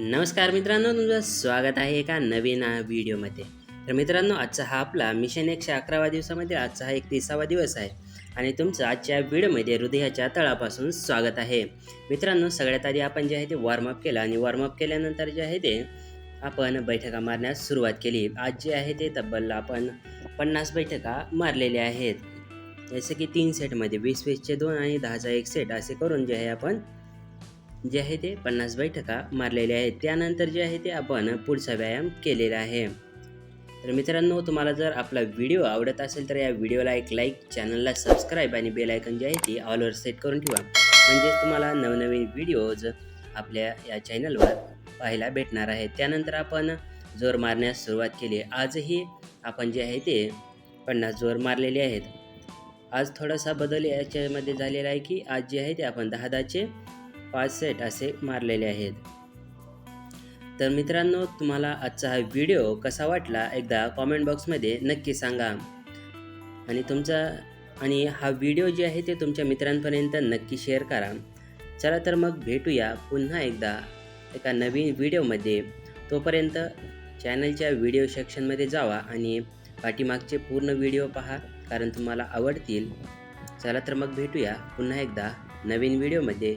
नमस्कार मित्रांनो तुमचं स्वागत आहे एका नवीन व्हिडिओमध्ये. तर मित्रांनो आजचा हा आपला मिशन एकशे अकरावा दिवसामध्ये आजचा हा एकतीसावा दिवस आहे आणि तुमचं आजच्या व्हिडिओमध्ये हृदयाच्या तळापासून स्वागत आहे. मित्रांनो सगळ्यात आधी आपण जे आहे ते वॉर्मअप केलं आणि वॉर्मअप केल्यानंतर जे आहे ते आपण बैठका मारण्यास सुरुवात केली. आज जे आहे ते तब्बल आपण पन्नास बैठका मारलेल्या आहेत. जसं की तीन सेटमध्ये वीस वीसचे दोन आणि दहाचा एक सेट असे करून जे आहे आपण जे आहे ते पन्नास बैठका मारलेल्या आहेत. त्यानंतर जे आहे ते आपण पुढचा व्यायाम केलेला आहे. तर मित्रांनो तुम्हाला जर आपला व्हिडिओ आवडत असेल तर या व्हिडिओला एक लाईक चॅनलला सबस्क्राईब आणि बेल आयकन जे आहे ते ऑलवर सेट करून ठेवा. म्हणजेच तुम्हाला नवनवीन व्हिडिओज आपल्या या चॅनलवर पाहायला भेटणार आहे त्यानंतर आपण जोर मारण्यास सुरुवात केली. आजही आपण जे आहे ते पन्नास जोर मारलेले आहेत. आज थोडासा बदल याच्यामध्ये झालेला आहे की आज जे आहे ते आपण दहा दहाचे पाच सेट असे मारलेले आहेत. तर मित्रांनो तुम्हाला आजचा हा व्हिडिओ कसा वाटला एकदा कॉमेंट बॉक्समध्ये नक्की सांगा. आणि तुमचा आणि हा व्हिडिओ जे आहे ते तुमच्या मित्रांपर्यंत नक्की शेअर करा. चला तर मग भेटूया पुन्हा एकदा एका नवीन व्हिडिओमध्ये तोपर्यंत चॅनलच्या व्हिडिओ सेक्शनमध्ये जावा आणि पाठीमागचे पूर्ण व्हिडिओ पहा कारण तुम्हाला आवडतील. चला तर मग भेटूया पुन्हा एकदा नवीन व्हिडिओमध्ये